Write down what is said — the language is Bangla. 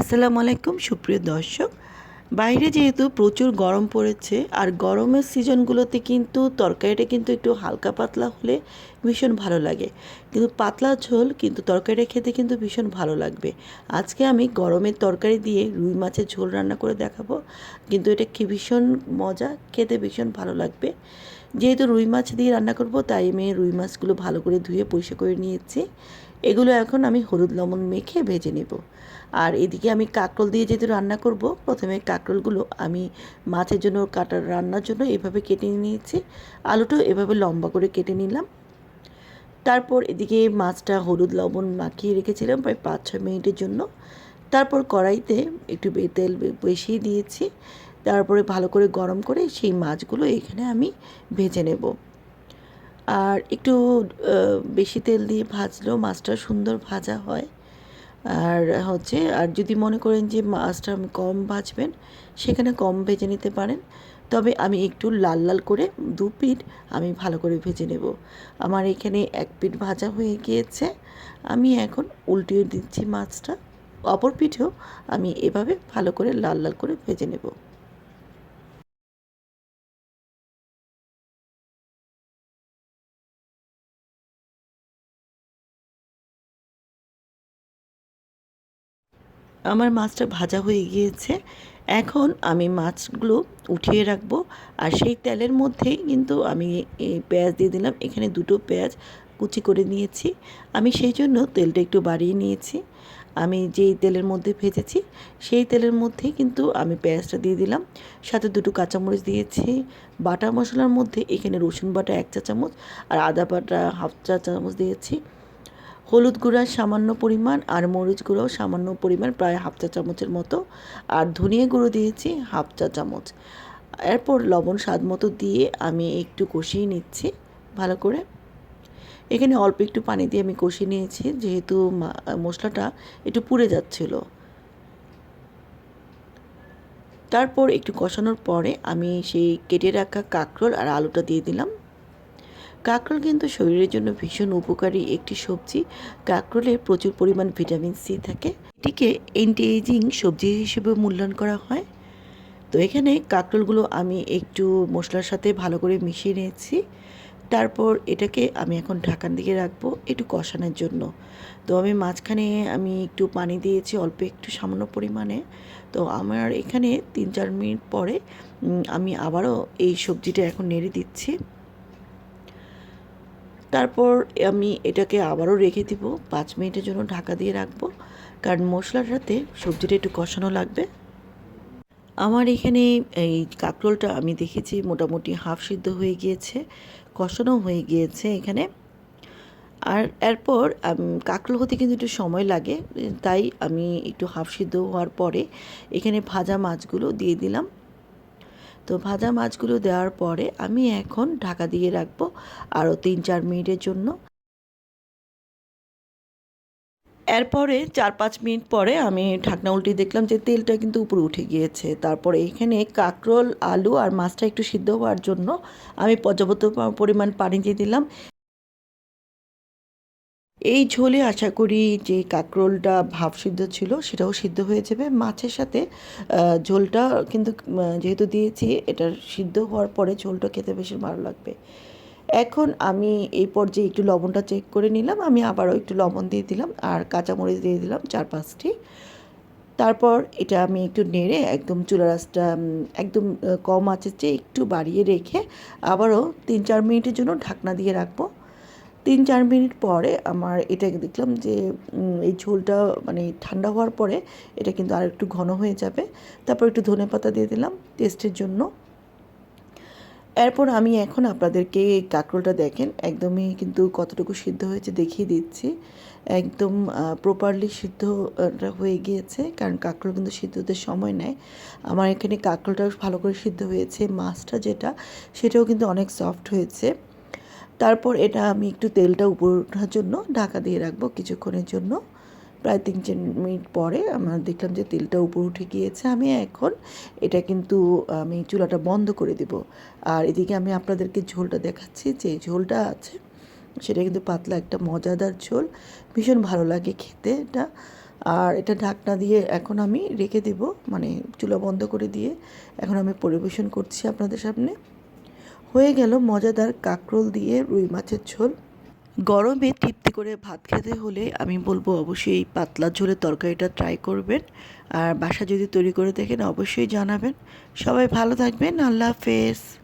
আসসালামু আলাইকুম, সুপ্রিয় দর্শক। বাইরে যেহেতু প্রচুর গরম পড়েছে, আর গরমের সিজনগুলোতে কিন্তু তরকারিটা কিন্তু একটু হালকা পাতলা হলে ভীষণ ভালো লাগে। কিন্তু পাতলা ঝোল কিন্তু তরকারিটা খেতে কিন্তু ভীষণ ভালো লাগবে। আজকে আমি গরমের তরকারি দিয়ে রুই মাছের ঝোল রান্না করে দেখাবো। কিন্তু এটা ভীষণ মজা, খেতে ভীষণ ভালো লাগবে। যেহেতু রুই মাছ দিয়ে রান্না করব, তাই আমি রুই মাছগুলো ভালো করে ধুয়ে পরিষ্কার করে নিয়েছি। এগুলো এখন আমি হলুদ লবণ মেখে ভেজে নেব। আর এদিকে আমি কাঁকরোল দিয়ে যেহেতু রান্না করব, প্রথমে কাঁকরোলগুলো আমি মাছের জন্য কাটার রান্নার জন্য এভাবে কেটে নিয়েছি। আলুটাও এভাবে লম্বা করে কেটে নিলাম। তারপর এদিকে মাছটা হলুদ লবণ মাখিয়ে রেখেছিলাম প্রায় পাঁচ ছয় মিনিটের জন্য। তারপর কড়াইতে একটু তেল বে- বসিয়ে দিয়েছি। তারপরে ভালো করে গরম করে সেই মাছগুলো এখানে আমি ভেজে নেব। আর একটু বেশি তেল দিয়ে ভাজলেও মাছটা সুন্দর ভাজা হয়। আর হচ্ছে, আর যদি মনে করেন যে মাছটা কম ভাজবেন, সেখানে কম ভেজে নিতে পারেন। তবে আমি একটু লাল লাল করে দু পিঠ আমি ভালো করে ভেজে নেব। আমার এখানে এক পিঠ ভাজা হয়ে গিয়েছে। আমি এখন উল্টিয়ে দিচ্ছি মাছটা। অপর পিঠেও আমি এভাবে ভালো করে লাল লাল করে ভেজে নেব। আমার মাছটা ভাজা হয়ে গিয়েছে। এখন আমি মাছগুলো উঠিয়ে রাখব আর সেই তেলের মধ্যেই কিন্তু আমি এই পেঁয়াজ দিয়ে দিলাম। এখানে দুটো পেঁয়াজ কুচি করে নিয়েছি। আমি সেই জন্য তেলটা একটু বাড়িয়ে নিয়েছি। আমি যেই তেলের মধ্যে ভেজেছি সেই তেলের মধ্যেই কিন্তু আমি পেঁয়াজটা দিয়ে দিলাম। সাথে দুটো কাঁচামরিচ দিয়েছি। বাটা মশলার মধ্যে এখানে রসুন বাটা এক চা চামচ আর আদা বাটা হাফ চা চামচ দিয়েছি। হলুদ গুঁড়া সামান্য পরিমাণ আর মরিচ গুঁড়োও সামান্য পরিমাণ, প্রায় হাফ চা চামচের মতো। আর ধনিয়া গুঁড়ো দিয়েছি হাফ চা চামচ। এরপর লবণ স্বাদ মতো দিয়ে আমি একটু কষিয়ে নিচ্ছি ভালো করে। এখানে অল্প একটু পানি দিয়ে আমি কষিয়ে নিয়েছি, যেহেতু মশলাটা একটু পুড়ে যাচ্ছিল। তারপর একটু কষানোর পরে আমি সেই কেটে রাখা কাঁকরোল আর আলুটা দিয়ে দিলাম। কাঁকরোল কিন্তু শরীরের জন্য ভীষণ উপকারী একটি সবজি। কাঁকরোলে প্রচুর পরিমাণ ভিটামিন সি থাকে। এটিকে অ্যান্টি এজিং সবজি হিসেবে মূল্যায়ন করা হয়। তো এখানে কাঁকরোলগুলো আমি একটু মশলার সাথে ভালো করে মিশিয়ে নিয়েছি। তারপর এটাকে আমি এখন ঢাকান দিকে রাখব একটু কষানোর জন্য। তো আমি মাঝখানে আমি একটু পানি দিয়েছি অল্প একটু সামান্য পরিমাণে। তো আমার এখানে তিন চার মিনিট পরে আমি আবারও এই সবজিটা এখন নেড়ে দিচ্ছি। তারপর আমি এটাকে আবারও রেখে দিব। পাঁচ মিনিটের জন্য ঢাকা দিয়ে রাখব। কারণ মশলার সাথে সবজিটা একটু কষানো লাগবে। আমার এখানে এই কাঁকরোলটা আমি দেখেছি মোটামুটি হাফ সিদ্ধ হয়ে গিয়েছে, কষানো হয়ে গিয়েছে এখানে। আর এরপর কাঁকরোল হতে কিন্তু একটু সময় লাগে, তাই আমি একটু হাফ সিদ্ধ হওয়ার পরে এখানে ভাজা মাছগুলো দিয়ে দিলাম। তো ভাজা মাছগুলো দেওয়ার পরে আমি এখন ঢাকা দিয়ে রাখব আরও তিন চার মিনিটের জন্য। এরপরে চার পাঁচ মিনিট পরে আমি ঢাকনা উল্টে দেখলাম যে তেলটা কিন্তু উপরে উঠে গিয়েছে। তারপরে এখানে কাঁকরোল, আলু আর মাছটা একটু সিদ্ধ হওয়ার জন্য আমি পর্যাপ্ত পরিমাণ পানি দিয়ে দিলাম। এই ঝোলে আশা করি যে কাঁকরোলটা ভাব সিদ্ধ ছিল, সেটাও সিদ্ধ হয়ে যাবে। মাছের সাথে ঝোলটা কিন্তু যেহেতু দিয়েছি, এটা সিদ্ধ হওয়ার পরে ঝোলটা খেতে বেশি ভালো লাগবে। এখন আমি এই পর্যায়ে একটু লবণটা চেক করে নিলাম, আমি আবারও একটু লবণ দিয়ে দিলাম, আর কাঁচামরিচ দিয়ে দিলাম চার পাঁচটি। তারপর এটা আমি একটু নেড়ে একদম চুলা রাসটা একদম কম আঁচের চেয়ে একটু বাড়িয়ে রেখে আবারও তিন চার মিনিটের জন্য ঢাকনা দিয়ে রাখব। তিন চার মিনিট পরে আমার এটা দেখলাম যে এই ঝোলটা মানে ঠান্ডা হওয়ার পরে এটা কিন্তু আর একটু ঘন হয়ে যাবে। তারপর একটু ধনে পাতা দিয়ে দিলাম টেস্টের জন্য। এরপর আমি এখন আপনাদেরকে কাঁকরোলটা দেখেন, একদমই কিন্তু কতটুকু সিদ্ধ হয়েছে দেখিয়ে দিচ্ছি। একদম প্রপারলি সিদ্ধ হয়ে গিয়েছে, কারণ কাঁকরোল কিন্তু সিদ্ধ হতে সময় নেয়। আমার এখানে কাঁকরোলটা ভালো করে সিদ্ধ হয়েছে, মাছটা যেটা, সেটাও কিন্তু অনেক সফট হয়েছে। তারপর এটা আমি একটু তেলটা উপর ওঠার জন্য ঢাকা দিয়ে রাখব কিছুক্ষণের জন্য। প্রায় তিন চার মিনিট পরে আমার দেখলাম যে তেলটা উপর উঠে গিয়েছে। আমি এখন এটা কিন্তু, আমি চুলাটা বন্ধ করে দেব। আর এদিকে আমি আপনাদেরকে ঝোলটা দেখাচ্ছি। যে ঝোলটা আছে, সেটা কিন্তু পাতলা একটা মজাদার ঝোল। ভীষণ ভালো লাগে খেতে এটা। আর এটা ঢাকনা দিয়ে এখন আমি রেখে দেব মানে চুলা বন্ধ করে দিয়ে। এখন আমি পরিবেশন করছি আপনাদের সামনে। হয়ে গেল মজাদার কাঁকরোল দিয়ে রুই মাছের ঝোল। গরমে তৃপ্তি করে ভাত খেতে হলে আমি বলব অবশ্যই এই পাতলা ঝোলের তরকারিটা ট্রাই করবেন। আর বাসা যদি তৈরি করে দেখেন অবশ্যই জানাবেন। সবাই ভালো থাকবেন। আল্লাহ হাফেজ।